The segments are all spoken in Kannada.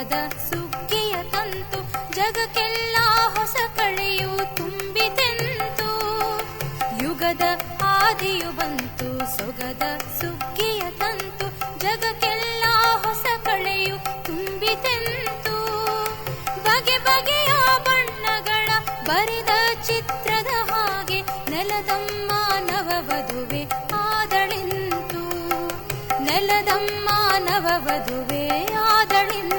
ಆದಿಯು ಸುಗ್ಗಿಯ ತಂತು, ಜಗಕ್ಕೆಲ್ಲ ಹೊಸ ಕಳೆಯು ತುಂಬಿತೆಂತು. ಯುಗದ ಆದಿಯು ಬಂತು, ಸೊಗದ ಸುಗ್ಗಿಯ ತಂತು, ಜಗಕ್ಕೆಲ್ಲ ಹೊಸ ಕಳೆಯು ತುಂಬಿತೆಂತು. ಬಗೆ ಬಗೆಯ ಬಣ್ಣಗಳ ಬರಿದ ಚಿತ್ರದ ಹಾಗೆ ನೆಲದಮ್ಮ ನವವಧುವೆ ಆದಳಿಂತು. ನೆಲದಮ್ಮ ನವವಧುವೆ ಆದಳಿಂತು.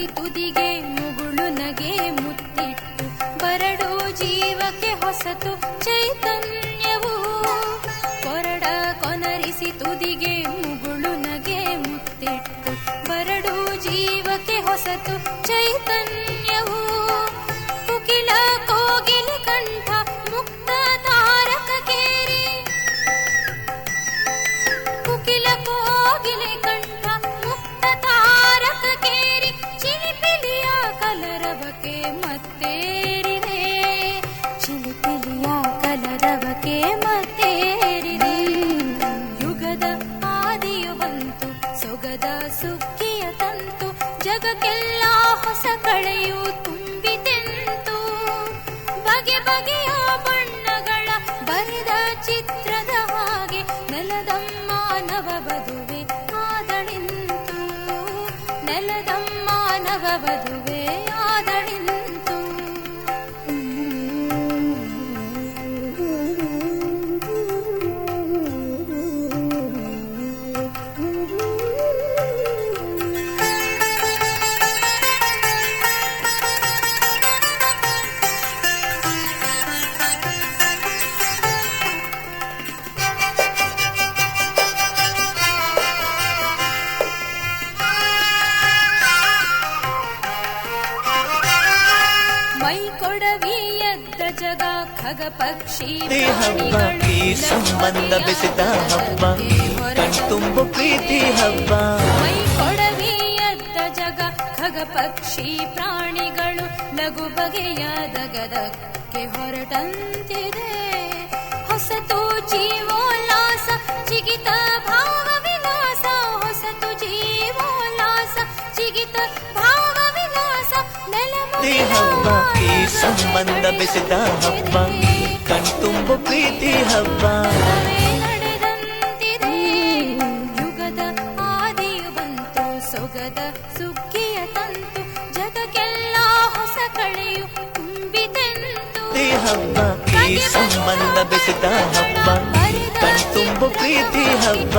ಕೊನರಿಸಿ ತುದಿಗೆ ಮುಗುಳು ನಗೆ ಮುತ್ತಿಟ್ಟು, ಬರಡು ಜೀವಕ್ಕೆ ಹೊಸತು ಚೈತನ್ಯವು. ಕೊರಡ ಕೊನರಿಸಿ ತುದಿಗೆ ಮುಗುಳು ನಗೆ ಮುತ್ತಿಟ್ಟು, ಬರಡು ಜೀವಕ್ಕೆ ಹೊಸತು ಹೊಸ ಕಳೆಯು ತುಂಬಿತೆಂತು ಬಗೆ ಬಗೆಯ ಬಣ್ಣಗಳ ಬರೆದ ಚಿತ್ರದ ಹಾಗೆ ನೆಲದಮ್ಮ ಬದುವೆ ಆದಳಿಂತು. ನೆಲದಮ್ಮ ನವವಧುವೆ ಜಗ ಖಗ ಪಕ್ಷಿ ಈ ಹಬ್ಬ ಈ ಸಂಬಂಧ ಬೆಸೆದ ಹಬ್ಬ ಕಣ್ತುಂಬು ಪ್ರೀತಿ ಹಬ್ಬ ಮೈ ಕೊಡವಿ ಎದ್ದ ಜಗ ಖಗ ಪಕ್ಷಿ ಪ್ರಾಣಿಗಳು ಲಘು ಬಗೆಯ ದಗದಕ್ಕೆ ಹೊರಟಂತಿದೆ ಹೊಸತು ಜೀವೋಲ್ಲಾಸ ಚಿಗಿತ ಭಾವ ವಿಲಾಸ ಹೊಸತು ಜೀವೋಲ್ಲಾಸ ಚಿಗಿತ ಭಾವ ವಿಲಾಸ ಈ ಹಬ್ಬ ಈ ಸಂಬಂಧ ಬೆಸೆದ ಹಬ್ಬ ಕಣ್ತುಂಬ ಪ್ರೀತಿ ಹಬ್ಬ ಯುಗದ ಆದಿಯು ಬಂತು ಸೊಗದ ಸುಗ್ಗಿಯ ತಂತು ಜಗಕ್ಕೆಲ್ಲ ಹೊಸ ಕಳೆಯು ತುಂಬಿತೆಂತು ಈ ಹಬ್ಬ ಈ ಸಂಬಂಧ ಬೆಸೆದ ಹಬ್ಬ ಕಣ್ತುಂಬ ಪ್ರೀತಿ ಹಬ್ಬ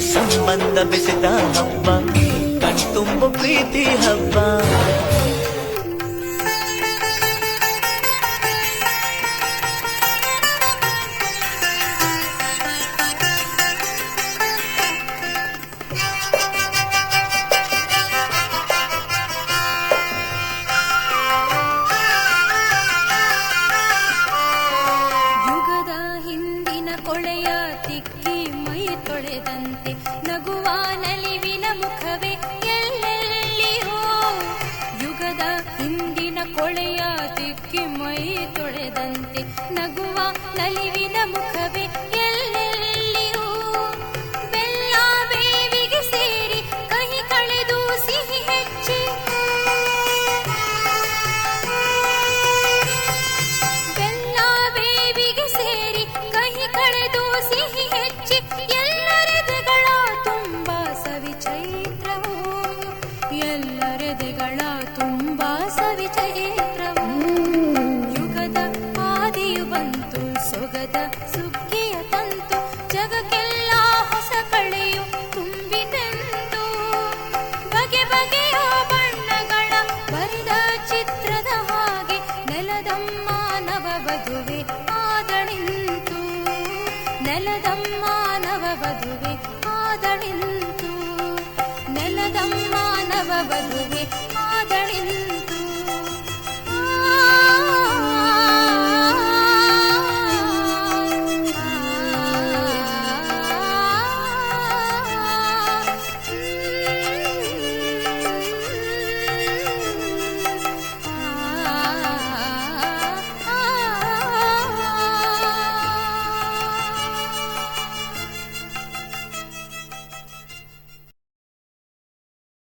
ಸಂಬಂಧ ಬೆಸೆದ ಹಬ್ಬ. ಕಣ್ತುಂಬು ಪ್ರೀತಿ ಹಬ್ಬ. ತೊಳೆದಂತೆ ನಗುವ ನಲಿವಿನ ಮುಖವೇ ಎಲ್ಲೆಲ್ಲಿಯೋ ಯುಗದ ಹಿಂದಿನ ಕೊಳೆಯ ತಿಕ್ಕಿ ಮೈ ತೊಳೆದಂತೆ ನಗುವ ನಲಿವಿನ ಮುಖವೇ ನೆಲದಮ್ಮಾನವ ಬದುವೆ ಆದಳಿಂತು. ನೆಲದಮ್ಮಾನವ ಬದುವೆ